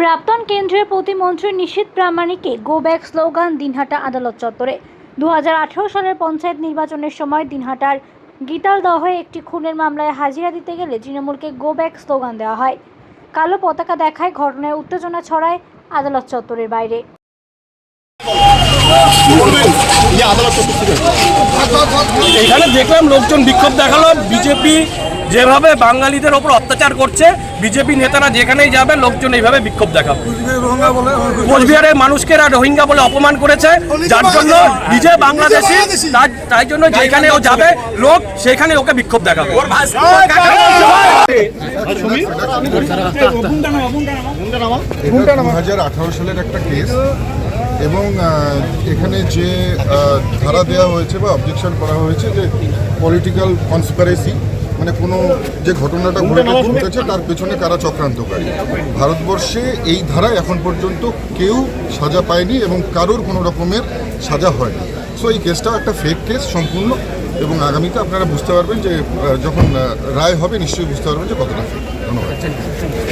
প্রাক্তন কেন্দ্রীয় প্রতিমন্ত্রী নিশীত প্রামাণিককে গো ব্যাক স্লোগান দিনহাটা আদালত চত্বরে। দুহাজার আঠারো সালের পঞ্চায়েত নির্বাচনের সময় দিনহাটার গীতালদহে একটি খুনের মামলায় হাজিরা দিতে গেলে তৃণমূলকে গো ব্যাক স্লোগান দেওয়া হয়। কালো পতাকা দেখায় ঘটনায় উত্তেজনা ছড়ায় আদালত চত্বরের বাইরে। এখানে দেখলাম লোকজন বিক্ষোভ দেখাল, বিজেপি যেভাবে বাঙালিদের ওপর অত্যাচার করছে বিজেপি নেতারা যেখানেই যাবে লোকজন এইভাবে বিক্ষোভ দেখাবে। কোচবিহারের মানুষকে এরা রোহিঙ্গা বলে অপমান করেছে যার জন্য নিজে বাংলাদেশি তার তাই জন্য যেখানে ও যাবে লোক সেখানে ওকে বিক্ষোভ দেখাবে। দু হাজার আঠারো সালের একটা কেস এবং এখানে যে ধারা দেওয়া হয়েছে বা অবজেকশন করা হয়েছে যে পলিটিক্যাল কনসপারেসি মানে কোনো যে ঘটনাটা ঘটে- ঘটেছে তার পেছনে কারা চক্রান্তকারী? ভারতবর্ষে এই ধারায় এখন পর্যন্ত কেউ সাজা পায়নি এবং কারোর কোনো রকমের সাজা হয়নি। সো এই কেসটাও একটা ফেক কেস সম্পূর্ণ এবং আগামীতে আপনারা বুঝতে পারবেন যে যখন রায় হবে নিশ্চয়ই বুঝতে পারবেন যে কতটা ফেক ধন্যবাদ।